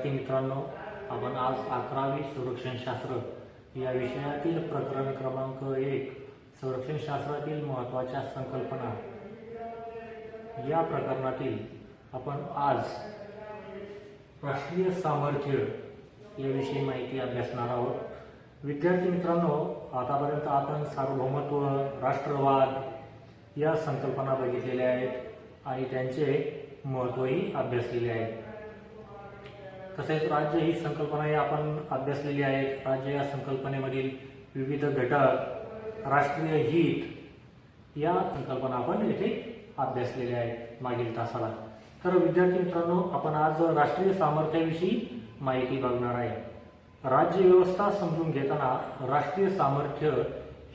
विद्यार्थी मित्रांनो आपण आज अकरावी संरक्षणशास्त्र या विषयातील प्रकरण क्रमांक एक संरक्षणशास्त्रातील महत्त्वाच्या संकल्पना. या प्रकरणातील आपण आज राष्ट्रीय सामर्थ्य याविषयी माहिती अभ्यासणार आहोत. विद्यार्थी मित्रांनो आतापर्यंत आपण सार्वभौमत्व राष्ट्रवाद या संकल्पना बघितलेल्या आहेत आणि त्यांचे महत्त्वही अभ्यासलेले आहे तसेच राज्य ही संकल्पनाही आपण अभ्यासलेली आहे राज्य या संकल्पनेमधील विविध घटक राष्ट्रीय हित या संकल्पना आपण येथे अभ्यासलेल्या आहेत मागील तासाला. तर विद्यार्थी मित्रांनो आपण आज राष्ट्रीय सामर्थ्याविषयी माहिती बघणार आहे. राज्य व्यवस्था समजून घेताना राष्ट्रीय सामर्थ्य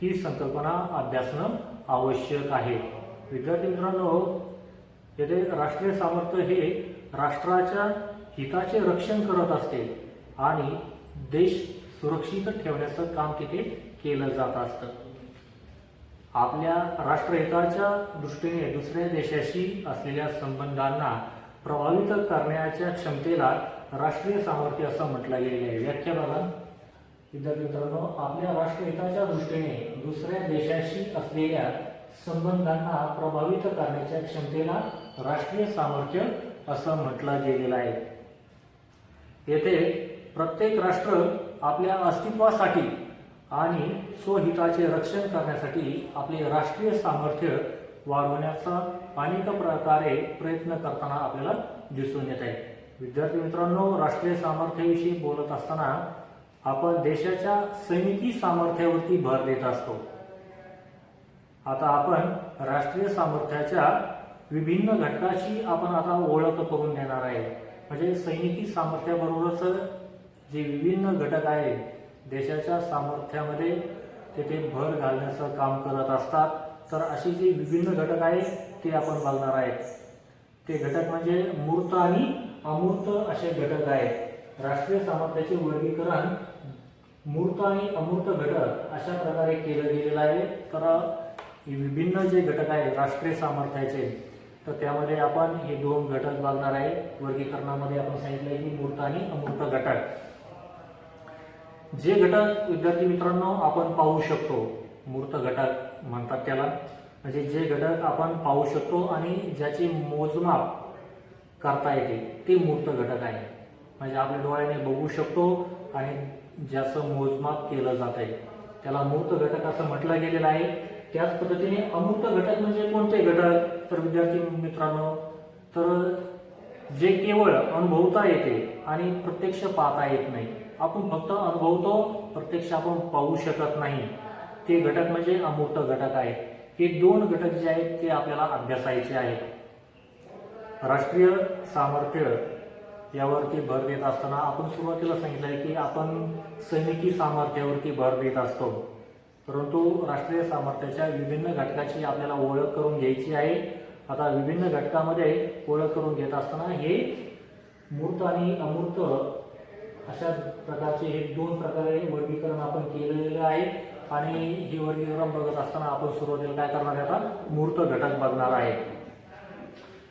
ही संकल्पना अभ्यासणं आवश्यक आहे. विद्यार्थी मित्रांनो हो, येथे राष्ट्रीय सामर्थ्य हे राष्ट्राच्या हिताचे रक्षण करत असते आणि देश सुरक्षित ठेवण्याचं काम तिथे केलं जात असतं. आपल्या राष्ट्रहिताच्या दृष्टीने दुसऱ्या देशाशी असलेल्या संबंधांना प्रभावित करण्याच्या क्षमतेला राष्ट्रीय सामर्थ्य असं म्हटलं गेलेलं आहे. व्याख्या बघा. विद्यार्थी मित्रांनो आपल्या राष्ट्रहिताच्या दृष्टीने दुसऱ्या देशाशी असलेल्या संबंधांना प्रभावित करण्याच्या क्षमतेला राष्ट्रीय सामर्थ्य असं म्हटलं गेलेलं आहे. येथे प्रत्येक राष्ट्र आपल्या अस्तित्वासाठी आणि स्वहिताचे रक्षण करण्यासाठी आपले राष्ट्रीय सामर्थ्य वाढवण्याचा अनेक प्रकारे प्रयत्न करताना आपल्याला दिसून येत आहे. विद्यार्थी मित्रांनो राष्ट्रीय सामर्थ्याविषयी बोलत असताना आपण देशाच्या सैनिकी सामर्थ्यावरती भर देत असतो. आता आपण राष्ट्रीय सामर्थ्याच्या विभिन्न घटकाची आपण आता ओळख करून देणार आहे. म्हणजे सैनिकी सामर्थ्याबरोबरच जे विभिन्न घटक आहेत देशाच्या सामर्थ्यामध्ये तेथे भर घालण्याचं काम करत असतात. तर असे जे विभिन्न घटक आहेत ते आपण बघणार आहेत. ते घटक म्हणजे मूर्त आणि अमूर्त असे घटक आहेत. राष्ट्रीय सामर्थ्याचे वर्गीकरण मूर्त आणि अमूर्त घटक अशा प्रकारे केलं गेलेलं आहे. तर विभिन्न जे घटक आहेत राष्ट्रीय सामर्थ्याचे तर त्यामध्ये आपण हे दोन घटक बघणार आहे. वर्गीकरणामध्ये आपण सांगितलं की मूर्त आणि अमूर्त घटक. जे घटक विद्यार्थी मित्रांनो आपण पाहू शकतो मूर्त घटक म्हणतात त्याला. म्हणजे जे घटक आपण पाहू शकतो आणि ज्याचे मोजमाप करता येते ते मूर्त घटक आहे. म्हणजे आपल्या डोळ्याने बघू शकतो आणि ज्याचं मोजमाप केलं जात आहे. त्याला मूर्त घटक असं म्हटलं गेलेलं आहे. त्याच पद्धतीने अमूर्त घटक म्हणजे कोणते घटक? तर विद्यार्थी मित्रांनो तर जे केवळ अनुभवता येते आणि प्रत्यक्ष पाहता येत नाही. आपण फक्त अनुभवतो प्रत्यक्ष आपण पाहू शकत नाही. ते घटक म्हणजे अमूर्त घटक आहेत. हे दोन घटक जे आहेत ते आपल्याला अभ्यासायचे आहेत. राष्ट्रीय सामर्थ्य यावरती भर देत असताना आपण सुरुवातीला सांगितलं आहे की आपण सैनिकी सामर्थ्यावरती भर देत असतो. परंतु राष्ट्रीय सामर्थ्याच्या विभिन्न घटकाची आपल्याला ओळख करून घ्यायची आहे. आता विभिन्न घटकामध्ये ओळख करून घेत असताना हे मूर्त आणि अमूर्त अशा प्रकारचे हे दोन प्रकारे वर्गीकरण आपण केलेलं आहे. आणि हे वर्गीकरण बघत असताना आपण सुरुवातीला काय करणार आहे आता? मूर्त घटक बघणार आहे.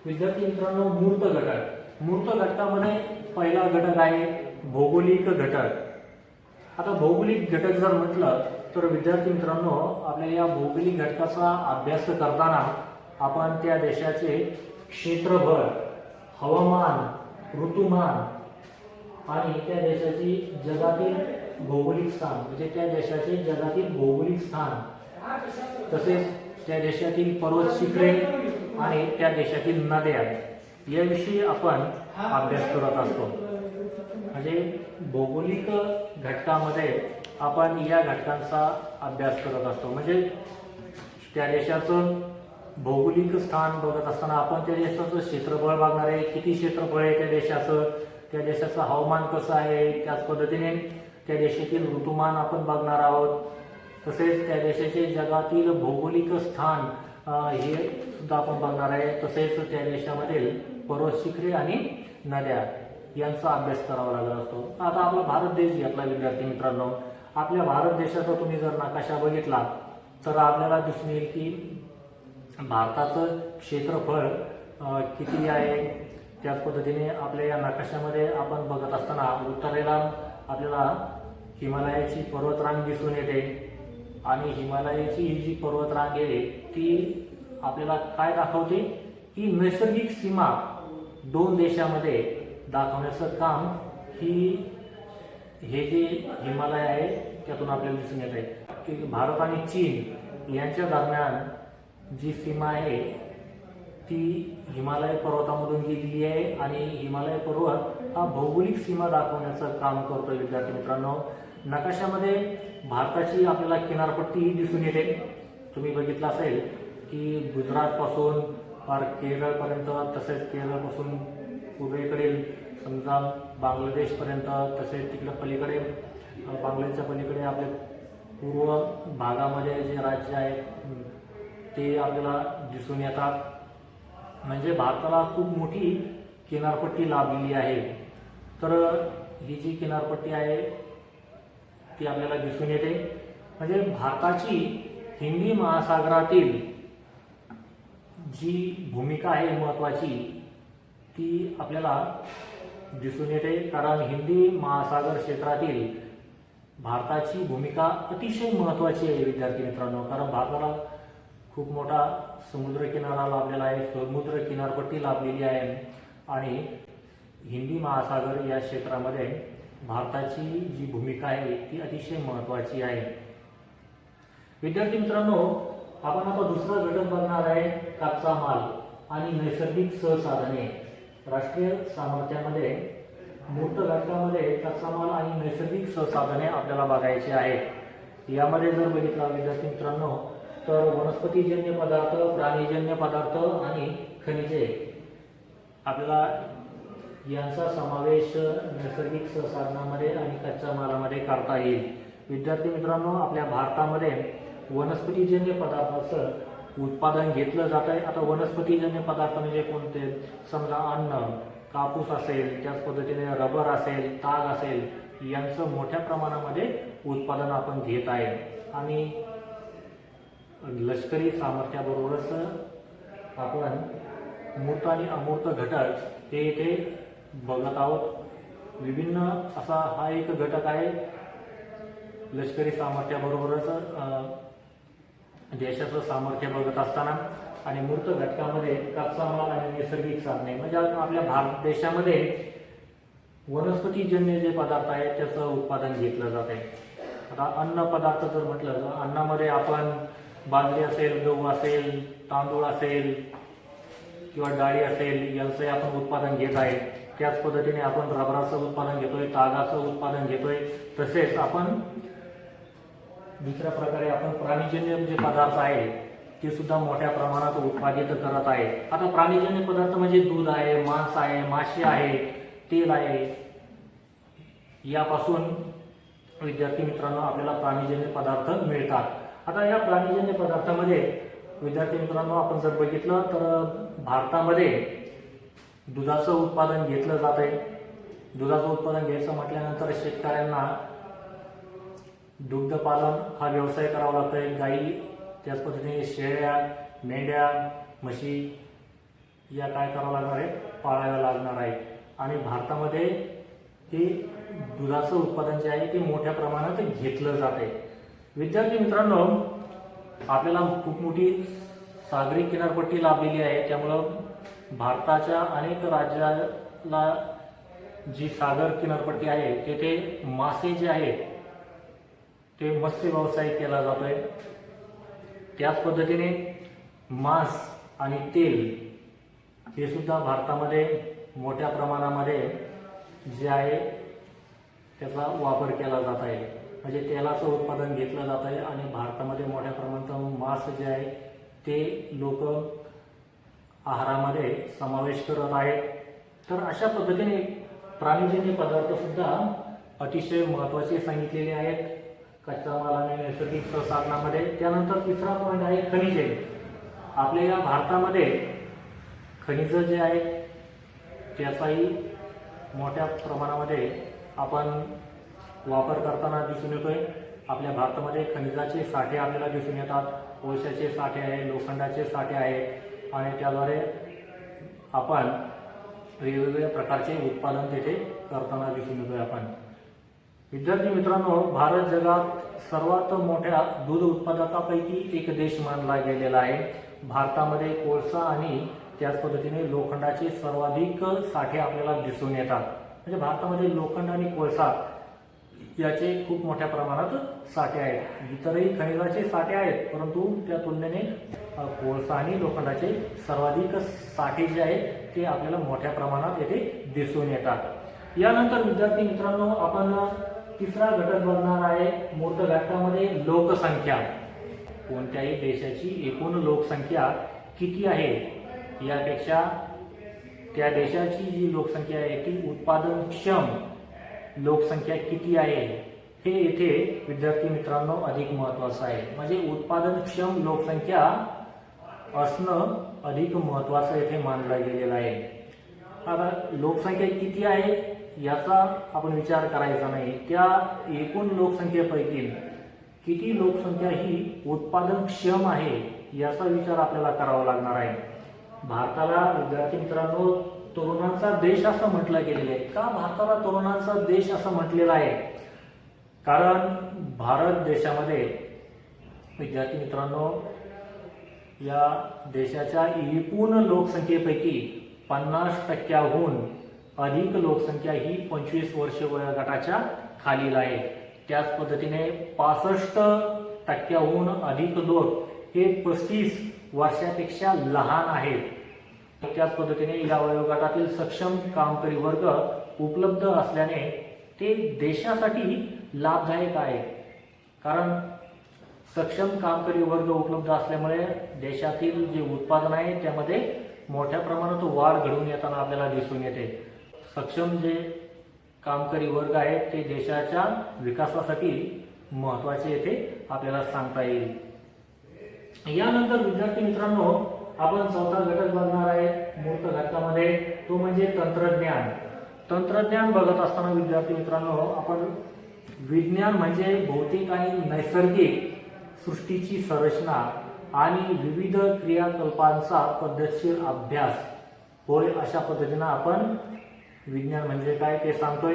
विद्यार्थी मित्रांनो मूर्त घटक. मूर्त घटकामध्ये पहिला घटक आहे भौगोलिक घटक. आता भौगोलिक घटक जर म्हटलं तर विद्यार्थी मित्रांनो आपल्या या भौगोलिक घटकाचा अभ्यास करताना आपण त्या देशाचे क्षेत्रफळ हवामान ऋतुमान आणि त्या देशाची जगातील भौगोलिक स्थान म्हणजे त्या देशाचे जगातील भौगोलिक स्थान तसेच त्या देशातील पर्वत शिखरे आणि त्या देशातील नद्या याविषयी आपण अभ्यास करत असतो. म्हणजे भौगोलिक घटकामध्ये आपण या घटकांचा अभ्यास करत असतो. म्हणजे त्या देशाचं भौगोलिक स्थान बघत असताना आपण त्या देशाचं क्षेत्रफळ बघणार आहे. किती क्षेत्रफळ आहे त्या देशाचं? त्या देशाचं हवामान कसं आहे? त्याच पद्धतीने त्या देशातील ऋतुमान आपण बघणार आहोत. तसेच त्या देशाचे जगातील भौगोलिक स्थान हे सुद्धा आपण बघणार आहे. तसेच त्या देशामधील पर्वत शिखरे आणि नद्या. यांचा अभ्यास करावा लागला असतो. आता आपला भारत देश घेतला विद्यार्थी मित्रांनो. आपल्या भारत देशाचा तुम्ही जर नकाशा बघितला तर आपल्याला दिसून येईल की भारताचं क्षेत्रफळ किती आहे? त्याच पद्धतीने आपल्या या नकाशामध्ये आपण बघत असताना उत्तरेला आपल्याला हिमालयाची पर्वतरांग दिसून येते. आणि हिमालयाची ही जी पर्वतरांग आहे ती आपल्याला काय दाखवते? की नैसर्गिक सीमा दोन देशामध्ये दाखवण्याचं काम ही हे जे हिमालय आहे त्यातून आपल्याला दिसून येत आहे. की भारत आणि चीन यांच्या दरम्यान जी सीमा आहे ती हिमालय पर्वतामधून गेलेली आहे आणि हिमालय पर्वत हा भौगोलिक सीमा दाखवण्याचं काम करतो विद्यार्थी मित्रांनो. नकाशामध्ये भारताची आपल्याला किनारपट्टी दिसून येते. तुम्ही बघितलं असेल की गुजरातपासून फार केरळपर्यंत तसेच केरळपासून पूर्वेकडील समजा बांगलादेशपर्यंत तसेच तिकडे पलीकडे बांगलादेशच्या पलीकडे आपले पूर्व भागामध्ये जे राज्य आहेत ते आपल्याला दिसून येतात. म्हणजे भारताला खूप मोठी किनारपट्टी लाभलेली आहे. तर ही जी किनारपट्टी आहे ती आपल्याला दिसून येते. म्हणजे भारताची हिंदी महासागरातील जी भूमिका आहे महत्वाची ती आपल्याला दिसून येते कारण हिंदी महासागर क्षेत्रातील भारताची भूमिका अतिशय महत्वाची आहे विद्यार्थी मित्रांनो. कारण भारताला खूप मोठा समुद्र किनारा लाभलेला आहे समुद्र किनारपट्टी लाभलेली आहे. आणि हिंदी महासागर या क्षेत्रामध्ये भारताची जी भूमिका आहे ती अतिशय महत्वाची आहे. विद्यार्थी मित्रांनो आपण आता दुसरा घटक बघणार आहे कच्चा माल आणि नैसर्गिक सहसाधने. राष्ट्रीय सामर्थ्यामध्ये मूर्त घटकामध्ये कच्चा माल आणि नैसर्गिक सहसाधने आपल्याला बघायची आहेत. यामध्ये जर बघितला विद्यार्थी मित्रांनो तर वनस्पतीजन्य पदार्थ प्राणीजन्य पदार्थ आणि खनिजे. आपल्याला यांचा समावेश नैसर्गिक संसाधनामध्ये आणि कच्च्या मालामध्ये करता येईल. विद्यार्थी मित्रांनो आपल्या भारतामध्ये वनस्पतीजन्य पदार्थाचं उत्पादन घेतलं जात आहे. आता वनस्पतीजन्य पदार्थ म्हणजे कोणते? समजा अन्न कापूस असेल त्याच पद्धतीने रबर असेल ताग असेल यांचं मोठ्या प्रमाणामध्ये उत्पादन आपण घेत आहे. आणि लष्करी सामर्थ्याबरोबरच आपण मूर्त आणि अमूर्त घटक हे इथे बघत आहोत. विभिन्न असा हा एक घटक आहे. लष्करी सामर्थ्याबरोबरच देशाचं सामर्थ्य बघत असताना आणि मूर्त घटकामध्ये कच्चा माल आणि नैसर्गिक साधने म्हणजे आपण आपल्या भारत देशामध्ये वनस्पतीजन्य जे पदार्थ आहेत त्याचं उत्पादन घेतलं जात आहे. आता अन्न पदार्थ जर म्हटलं तर अन्नामध्ये आपण बाजरी असेल गहू असेल तांदूळ असेल किंवा डाळी असेल यांचंही आपण उत्पादन घेत आहे. त्याच पद्धतीने आपण रबराचं उत्पादन घेतोय तागाचं उत्पादन घेतोय. तसेच आपण दुसऱ्या प्रकारे आपण प्राणीजन्य जे पदार्थ आहे ते सुद्धा मोठ्या प्रमाणात उत्पादित करत आहे आता प्राणीजन्य पदार्थ म्हणजे दूध आहे मांस आहे मासे आहे तेल आहे. यापासून विद्यार्थी मित्रांनो आपल्याला प्राणीजन्य पदार्थ मिळतात. आता या प्राणीजन्य पदार्थामध्ये विद्यार्थी मित्रांनो आपण जर बघितलं तर भारतामध्ये दुधाचं उत्पादन घेतलं जात आहे दुधाचं उत्पादन घ्यायचं म्हटल्यानंतर शेतकऱ्यांना दुग्धपालन हा व्यवसाय करावा लागतो आहे गाई त्याच पद्धतीने शेळ्या मेंढ्या म्हशी या काय करावं लागणार आहे पाळाव्या लागणार आहे आणि भारतामध्ये हे दुधाचं उत्पादन जे आहे ते मोठ्या प्रमाणात घेतलं जात आहे. विद्यार्थी मित्रांनो आपल्याला खूप मोठी सागरी किनारपट्टी लाभलेली आहे. त्यामुळं भारताच्या अनेक राज्याला जी सागर किनारपट्टी आहे तेथे मासे जे आहेत ते मत्स्य व्यवसाय केला जातोय. त्याच पद्धतीने मांस आणि तेल हे सुद्धा भारतामध्ये मोठ्या प्रमाणामध्ये जे आहे त्याचा वापर केला जात आहे. म्हणजे तेलाचं उत्पादन घेतलं जात आहे आणि भारतामध्ये मोठ्या प्रमाणात मांस जे आहे ते लोक आहारामध्ये समावेश करत आहेत. तर अशा पद्धतीने प्राणीजन्य पदार्थसुद्धा अतिशय महत्त्वाचे सांगितलेले आहेत. कच्चा माल आणि नैसर्गिक संसाधनामध्ये. त्यानंतर तिसरा पॉईंट आहे खनिजे. आपल्या या भारतामध्ये खनिजं जे आहेत त्याचाही मोठ्या प्रमाणामध्ये आपण वापर करताना दिसून येतोय. आपल्या भारतामध्ये खनिजाचे साठे आपल्याला दिसून येतात. कोळशाचे साठे आहे लोखंडाचे साठे आहे. आणि त्याद्वारे आपण वेगवेगळ्या प्रकारचे उत्पादन तेथे करताना दिसून येतोय आपण. विद्यार्थी मित्रांनो भारत जगात सर्वात मोठ्या दूध उत्पादकापैकी एक देश मानला गेलेला आहे. भारतामध्ये कोळसा आणि त्याच पद्धतीने लोखंडाचे सर्वाधिक साठे आपल्याला दिसून येतात. म्हणजे भारतामध्ये लोखंड आणि कोळसा याचे खूप मोठ्या प्रमाणात साठे आहेत. इतरही खनिजाचे साठे आहेत परंतु त्या तुलनेने कोळसा आणि लोखंडाचे सर्वाधिक साठे जे आहेत ते आपल्याला मोठ्या प्रमाणात येथे दिसून येतात. यानंतर विद्यार्थी मित्रांनो आपण तिसरा घटक बनणार आहे मूर्त घटकामध्ये लोकसंख्या. कोणत्याही देशाची एकूण लोकसंख्या किती आहे? यापेक्षा त्या देशाची जी लोकसंख्या आहे ती उत्पादनक्षम लोकसंख्या किती आहे? हे येथे विद्यार्थी मित्रांनो अधिक महत्वाचं आहे. म्हणजे उत्पादनक्षम लोकसंख्या असणं अधिक महत्वाचं येथे मानलं गेलेलं आहे. आता लोकसंख्या किती आहे? याचा आपण विचार करायचा नाही. त्या एकूण लोकसंख्येपैकी किती लोकसंख्या ही उत्पादनक्षम आहे याचा विचार आपल्याला करावा लागणार आहे. भारताला विद्यार्थी मित्रांनो तरुणांचा देश असं म्हटलं गेलेलं आहे. का भारताला तरुणांचा देश असं म्हटलेला आहे? कारण भारत देशामध्ये विद्यार्थी मित्रांनो या देशाच्या एकूण लोकसंख्येपैकी पन्नास टक्क्याहून अधिक लोकसंख्या ही पंचवीस वर्ष वयोगटाच्या खालील आहे. त्याच पद्धतीने पासष्ट टक्क्याहून अधिक लोक हे पस्तीस वर्षापेक्षा लहान आहेत. त्याच पद्धतीने या वयोगटातील सक्षम कामकरी वर्ग उपलब्ध असल्याने ते देशासाठी लाभदायक आहे. कारण सक्षम कामकरी वर्ग उपलब्ध असल्यामुळे देशातील जे उत्पादन आहे त्यामध्ये मोठ्या प्रमाणात वाढ घडून येताना आपल्याला दिसून येते. सक्षम जे कामकरी वर्ग आहेत ते देशाच्या विकासासाठी महत्त्वाचे येथे आपल्याला सांगता येईल. यानंतर विद्यार्थी मित्रांनो आपण चौथा घटक बघणार आहे मूर्त घटकामध्ये. तो म्हणजे तंत्रज्ञान. तंत्रज्ञान बघत असताना विद्यार्थी मित्रांनो आपण विज्ञान म्हणजे भौतिक आणि नैसर्गिक सृष्टीची संरचना आणि विविध क्रियाकल्पांचा पद्धतशीर अभ्यास. होय अशा पद्धतीनं आपण विज्ञान म्हणजे काय ते सांगतोय.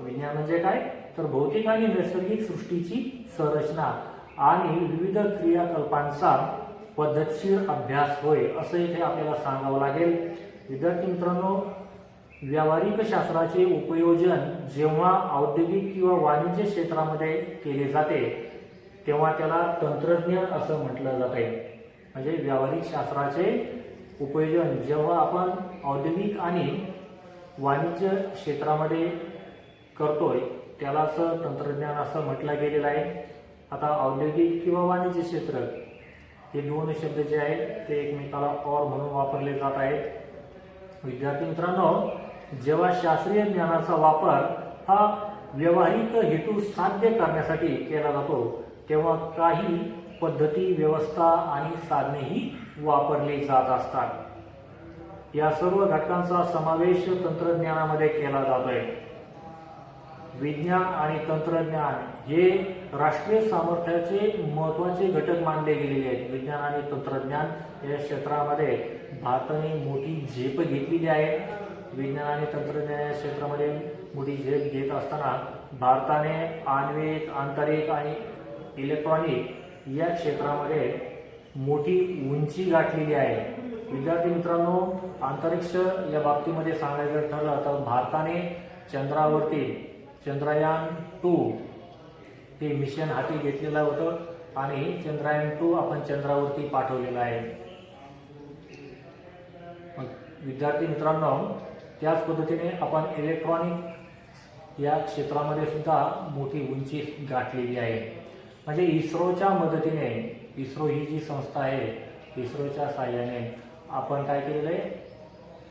विज्ञान म्हणजे काय? तर भौतिक आणि नैसर्गिक सृष्टीची संरचना आणि विविध क्रियाकल्पांचा पद्धतशीर अभ्यास होय असं इथे आपल्याला सांगावं लागेल. विद्यार्थी मित्रांनो व्यावहारिक शास्त्राचे उपयोजन जेव्हा औद्योगिक किंवा वाणिज्य क्षेत्रामध्ये केले जाते तेव्हा त्याला तंत्रज्ञान असं म्हटलं जाते म्हणजे व्यावहारिक शास्त्राचे उपयोजन जेव्हा आपण औद्योगिक आणि वाणिज्य क्षेत्रामध्ये करतोय असं तंत्रज्ञान असं म्हटलं गेलेलं आहे. आता औद्योगिक किंवा वाणिज्य क्षेत्र हे दोन शब्द जे आहेत ते एकमेकाला और म्हणून वापरले जात आहेत. विद्यार्थी मित्रांनो जेव्हा शास्त्रीय ज्ञानाचा वापर हा व्यावहारिक हेतू साध्य करण्यासाठी केला जातो तेव्हा काही पद्धती व्यवस्था आणि साधनेही वापरली जात असतात. या सर्व घटकांचा समावेश तंत्रज्ञानामध्ये केला जातोय विज्ञान आणि तंत्रज्ञान हे राष्ट्रीय सामर्थ्याचे महत्त्वाचे घटक मानले गेलेले आहेत. विज्ञान आणि तंत्रज्ञान या क्षेत्रामध्ये भारताने मोठी झेप घेतलेली आहे. विज्ञान आणि तंत्रज्ञान या क्षेत्रामध्ये मोठी झेप घेत असताना भारताने आण्विक आंतरिक आणि इलेक्ट्रॉनिक या क्षेत्रामध्ये मोठी उंची गाठलेली आहे. विद्यार्थी मित्रांनो अंतरिक्ष या बाबतीमध्ये सांगायचं ठरलं तर भारताने चंद्रावरती चंद्रयान टू हे मिशन हाती घेतलेलं होतं आणि चंद्रयान टू आपण चंद्रावरती पाठवलेलं आहे. मग विद्यार्थी मित्रांनो त्याच पद्धतीने आपण इलेक्ट्रॉनिक या क्षेत्रामध्ये सुद्धा मोठी उंची गाठलेली आहे. म्हणजे इस्रोच्या मदतीने इस्रो ही जी संस्था आहे इस्रोच्या साह्याने आपण काय केलेलं आहे?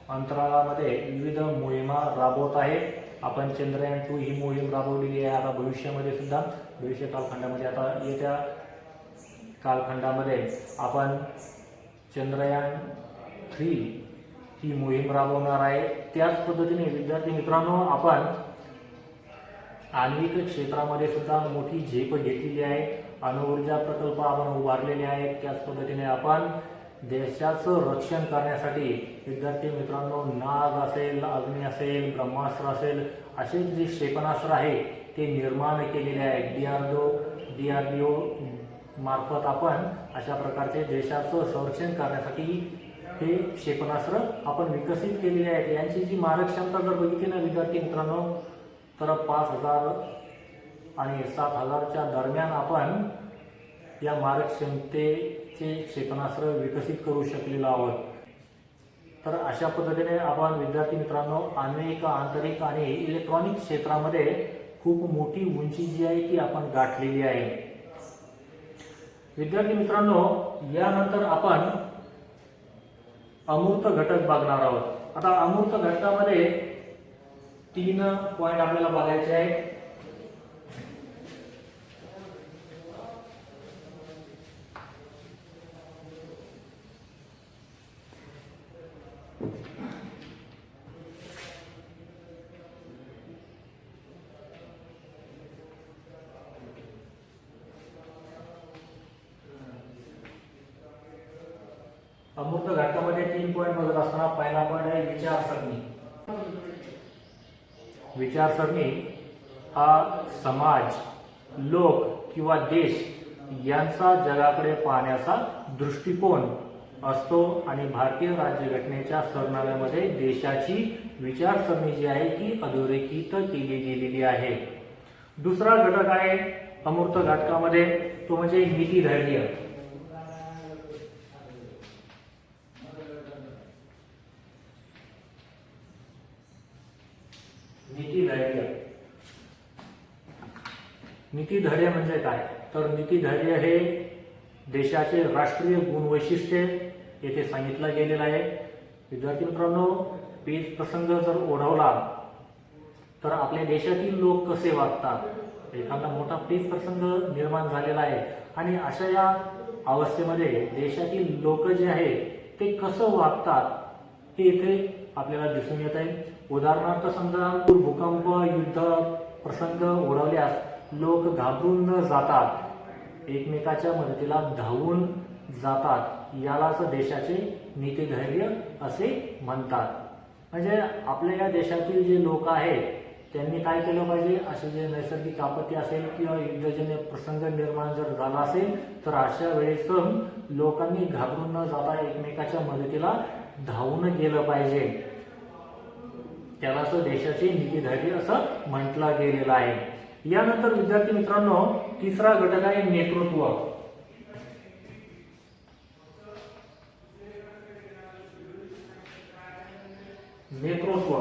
अंतराळामध्ये विविध मोहिमा राबवत आहे. आपण चंद्रयान टू ही मोहीम राबवलेली आहे. आता भविष्यामध्ये सुद्धा भविष्य कालखंडामध्ये आता येत्या कालखंडामध्ये आपण चंद्रयान थ्री ही मोहीम राबवणार आहे. त्याच पद्धतीने विद्यार्थी मित्रांनो आपण आण्विक क्षेत्रामध्ये सुद्धा मोठी झेप घेतलेली आहे. अणुऊर्जा प्रकल्प आपण उभारलेले आहेत. त्याच पद्धतीने आपण देशाचं रक्षण करण्यासाठी विद्यार्थी मित्रांनो नाग असेल अग्नी असेल ब्रह्मास्त्र असेल असे जे क्षेपणास्त्र आहे ते निर्माण केलेले आहेत D R D O D R D O मार्फत आपण अशा प्रकारचे देशाचं संरक्षण करण्यासाठी हे क्षेपणास्त्र आपण विकसित केलेले आहेत. यांची जी मारक क्षमता जर बघितली ना विद्यार्थी मित्रांनो तर पाच हजार आणि सात हजारच्या दरम्यान आपण या मारक चे क्षेपणास्त्र विकसित करू शकलेलो आहोत. तर अशा पद्धतीने आपण विद्यार्थी मित्रांनो आण्विक आंतरिक आणि इलेक्ट्रॉनिक क्षेत्रामध्ये खूप मोठी उंची जी आहे ती आपण गाठलेली आहे. विद्यार्थी मित्रांनो यानंतर आपण अमूर्त घटक बघणार आहोत. आता अमूर्त घटकामध्ये तीन पॉइंट आपल्याला बघायचे आहेत अमूर्त घटकामध्ये तीन पॉईंट बघत असताना पहिला पॉईंट आहे विचारसरणी विचारसरणी हा समाज लोक किंवा देश यांचा जगाकडे पाहण्याचा दृष्टिकोन असतो आणि भारतीय राज्यघटनेच्या सरनाम्यामध्ये देशाची विचारसरणी जी आहे ती अधोरेखित केली गेलेली आहे. दुसरा घटक आहे अमूर्त घटकामध्ये तो म्हणजे नीतिधैर्य. नीतिधैर्य. नीतीधैर्य म्हणजे काय? तर नीतीधैर्य हे देशाचे राष्ट्रीय गुणवैशिष्ट्ये येथे सांगितलं गेलेलं आहे. विद्यार्थी मित्रांनो पेज प्रसंग जर ओढवला तर आपल्या देशातील लोक कसे वागतात? एखादा मोठा पेज प्रसंग निर्माण झालेला आहे. आणि अशा या अवस्थेमध्ये देशातील लोक जे आहेत ते कसं वागतात हे इथे आपल्याला दिसून येत आहे. उदाहरणार्थ समजा भूकंप युद्ध प्रसंग ओढवल्यास लोक घाबरून न जातात. एकमेकाच्या मदतीला धावून जातात. यालाच देशाचे नीतिधैर्य असे म्हणतात. म्हणजे आपल्या या देशातील जे लोक आहेत त्यांनी काय केलं पाहिजे? असे जे नैसर्गिक आपत्ती असेल किंवा युद्धजन्य प्रसंग निर्माण जर झाला असेल तर अशा वेळेस लोकांनी घाबरून न जाता एकमेकाच्या मदतीला धावून गेलं पाहिजे. त्यालाच देशाचे नीतिधैर्य असं म्हटलं गेलेलं आहे. यानंतर विद्यार्थी मित्रांनो तिसरा घटक आहे नेतृत्व. नेतृत्व.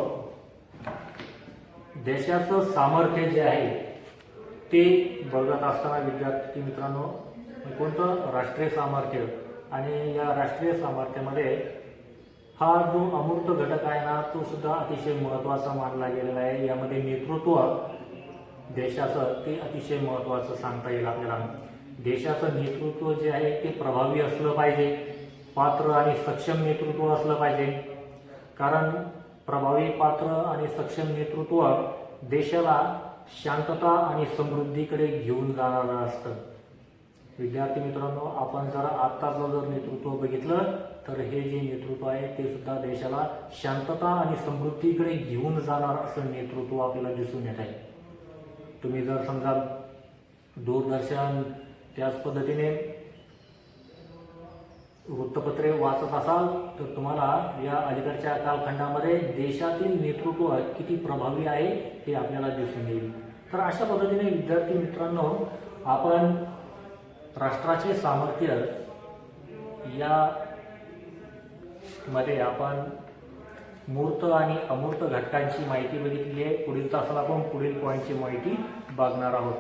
देशाचं सामर्थ्य जे आहे ते बघत असताना विद्यार्थी मित्रांनो कोणतं राष्ट्रीय सामर्थ्य? आणि या राष्ट्रीय सामर्थ्यामध्ये हा जो अमूर्त घटक आहे ना तो सुद्धा अतिशय महत्त्वाचा मानला गेलेला आहे. यामध्ये नेतृत्व देशाचं ते अतिशय महत्त्वाचं सांगता येईल आपल्याला. देशाचं नेतृत्व जे आहे ते प्रभावी असलं पाहिजे पात्र आणि सक्षम नेतृत्व असलं पाहिजे. कारण प्रभावी पात्र आणि सक्षम नेतृत्व देशाला शांतता आणि समृद्धीकडे घेऊन जाणारं असतं. विद्यार्थी मित्रांनो आपण जर आत्ताचं जर नेतृत्व बघितलं तर हे जे नेतृत्व आहे ते सुद्धा देशाला शांतता आणि समृद्धीकडे घेऊन जाणार असं नेतृत्व आपल्याला दिसून येत आहे. तुम्ही जर समजा दूरदर्शन त्याच पद्धतीने वृत्तपत्रे वाचत असाल तर तुम्हाला या अलीकडच्या कालखंडामध्ये देशातील नेतृत्व किती प्रभावी आहे हे आपल्याला दिसून येईल. तर अशा पद्धतीने विद्यार्थी मित्रांनो आपण राष्ट्राचे सामर्थ्य या मध्ये आपण मूर्त आणि अमूर्त घटकांची माहिती बघितली आहे. पुढील तासाला आपण पुढील पॉईंटची माहिती बघणार आहोत.